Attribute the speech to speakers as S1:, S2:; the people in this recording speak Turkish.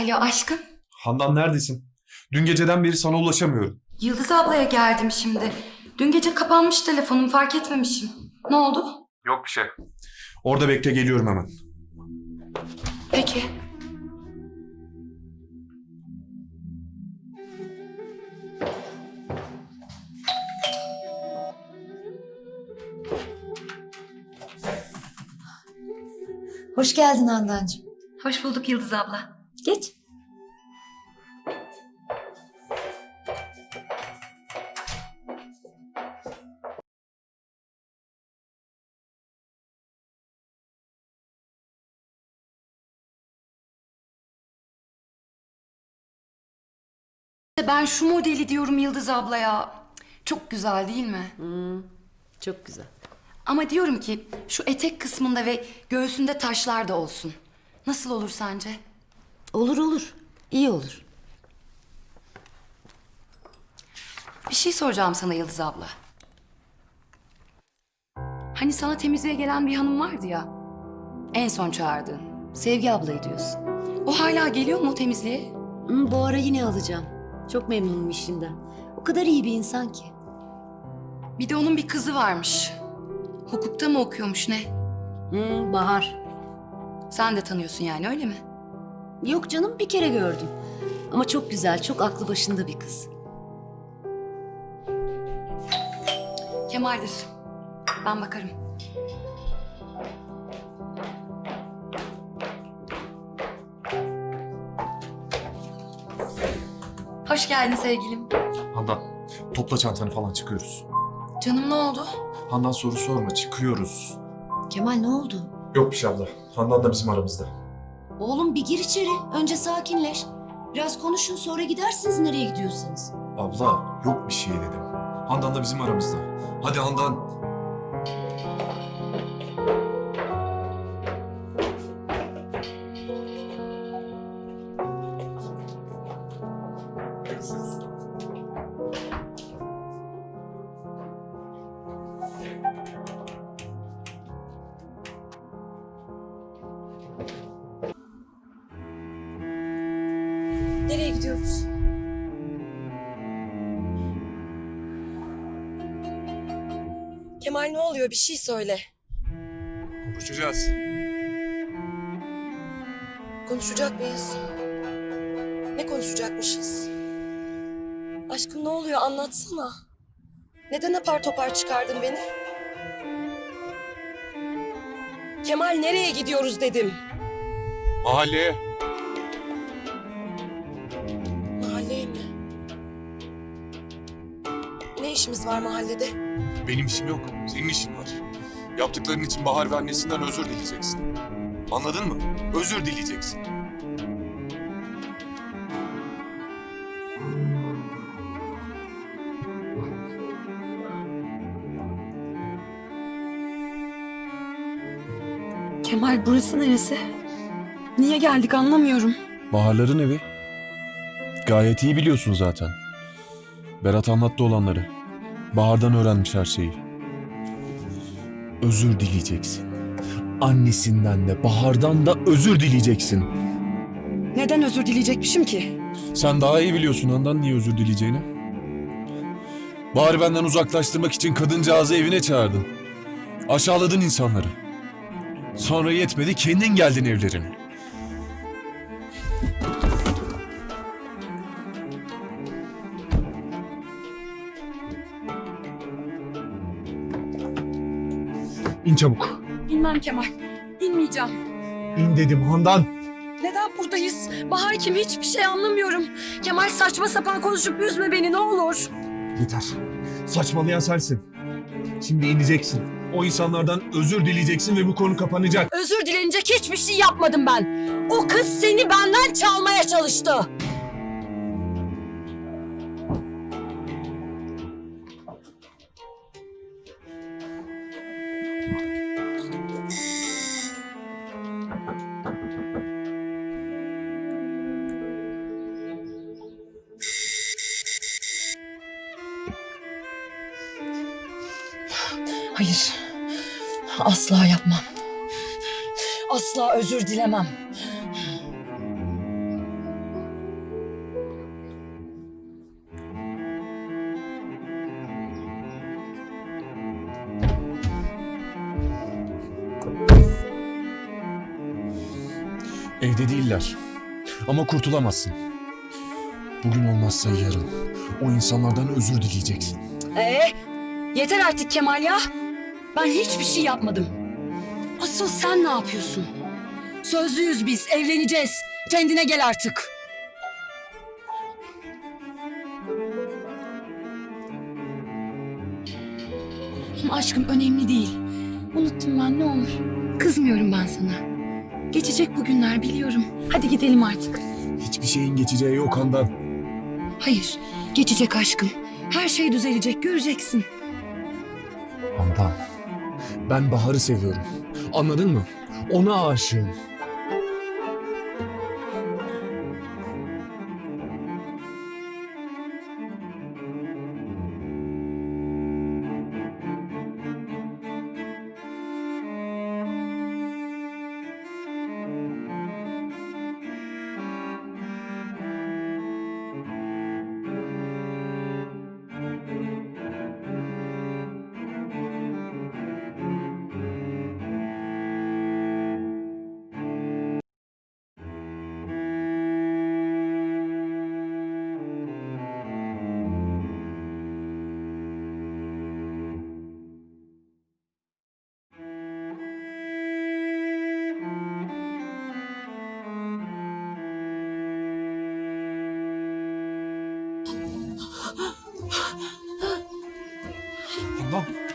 S1: Alo aşkım.
S2: Handan neredesin? Dün geceden beri sana ulaşamıyorum.
S1: Yıldız ablaya geldim şimdi. Dün gece kapanmış telefonum fark etmemişim. Ne oldu?
S2: Yok bir şey. Orada bekle geliyorum hemen.
S1: Peki.
S3: Hoş geldin Handancığım.
S1: Hoş bulduk Yıldız abla.
S3: Geç.
S1: Ben şu modeli diyorum Yıldız ablaya. Çok güzel değil mi?
S3: Çok güzel.
S1: Ama diyorum ki şu etek kısmında ve göğsünde taşlar da olsun. Nasıl olur sence?
S3: Olur olur. İyi olur.
S1: Bir şey soracağım sana Yıldız abla. Hani sana temizliğe gelen bir hanım vardı ya. En son çağırdığın.
S3: Sevgi ablayı diyorsun.
S1: O hala geliyor mu o temizliğe?
S3: Hı, bu ara yine alacağım. Çok memnunum işinden. O kadar iyi bir insan ki.
S1: Bir de onun bir kızı varmış. Hukukta mı okuyormuş ne?
S3: Hı, Bahar.
S1: Sen de tanıyorsun yani öyle mi?
S3: Yok canım bir kere gördüm. Ama çok güzel, çok aklı başında bir kız.
S1: Kemal'dir. Ben bakarım. Hoş geldin sevgilim.
S2: Handan topla çantanı falan çıkıyoruz.
S1: Canım ne oldu?
S2: Handan soru sorma çıkıyoruz.
S3: Kemal ne oldu?
S2: Yok bir şey abla. Handan da bizim aramızda.
S3: Oğlum bir gir içeri. Önce sakinleş. Biraz konuşun sonra gidersiniz nereye gidiyorsanız.
S2: Abla yok bir şey dedim. Handan da bizim aramızda. Hadi Handan.
S1: Nereye gidiyoruz?
S4: Kemal ne oluyor? Bir şey söyle.
S2: Konuşacağız.
S4: Konuşacak mıyız? Ne konuşacakmışız? Aşkım ne oluyor? Anlatsana. Neden apar topar çıkardın beni? Kemal nereye gidiyoruz dedim.
S2: Mahalleye.
S4: İşimiz var mahallede?
S5: Benim işim yok. Senin işin var. Yaptıkların için Bahar ve annesinden özür dileyeceksin. Anladın mı? Özür dileyeceksin.
S4: Kemal burası neresi? Niye geldik anlamıyorum.
S6: Baharların evi. Gayet iyi biliyorsun zaten. Berat anlattı olanları. Bahar'dan öğrenmiş her şeyi. Özür dileyeceksin. Annesinden de Bahar'dan da özür dileyeceksin.
S4: Neden özür dileyecekmişim ki?
S6: Sen daha iyi biliyorsun ondan niye özür dileyeceğini. Bahar'ı benden uzaklaştırmak için kadıncağızı evine çağırdın. Aşağıladın insanları. Sonra yetmedi kendin geldin evlerine.
S2: İn çabuk.
S4: Bilmem Kemal. İnmeyeceğim.
S2: İn dedim Handan.
S4: Neden buradayız? Bahar kim hiçbir şey anlamıyorum. Kemal saçma sapan konuşup üzme beni ne olur.
S2: Yeter. Saçmalayan sensin. Şimdi ineceksin. O insanlardan özür dileyeceksin ve bu konu kapanacak.
S4: Özür dilenecek hiçbir şey yapmadım ben. O kız seni benden çalmaya çalıştı. Hayır. Asla yapmam. Asla özür dilemem.
S6: Evde değiller. Ama kurtulamazsın. Bugün olmazsa yarın o insanlardan özür dileyeceksin.
S4: Ee, yeter artık Kemal ya. Ben hiçbir şey yapmadım. Asıl sen ne yapıyorsun? Sözlüyüz biz, evleneceğiz. Kendine gel artık. Ama aşkım önemli değil. Unuttum ben ne olur. Kızmıyorum ben sana. Geçecek bu günler biliyorum. Hadi gidelim artık.
S6: Hiçbir şeyin geçeceği yok Handan.
S4: Hayır, geçecek aşkım. Her şey düzelecek, göreceksin.
S6: Handan. Ben Bahar'ı seviyorum. Anladın mı? Ona aşığım.
S2: Handan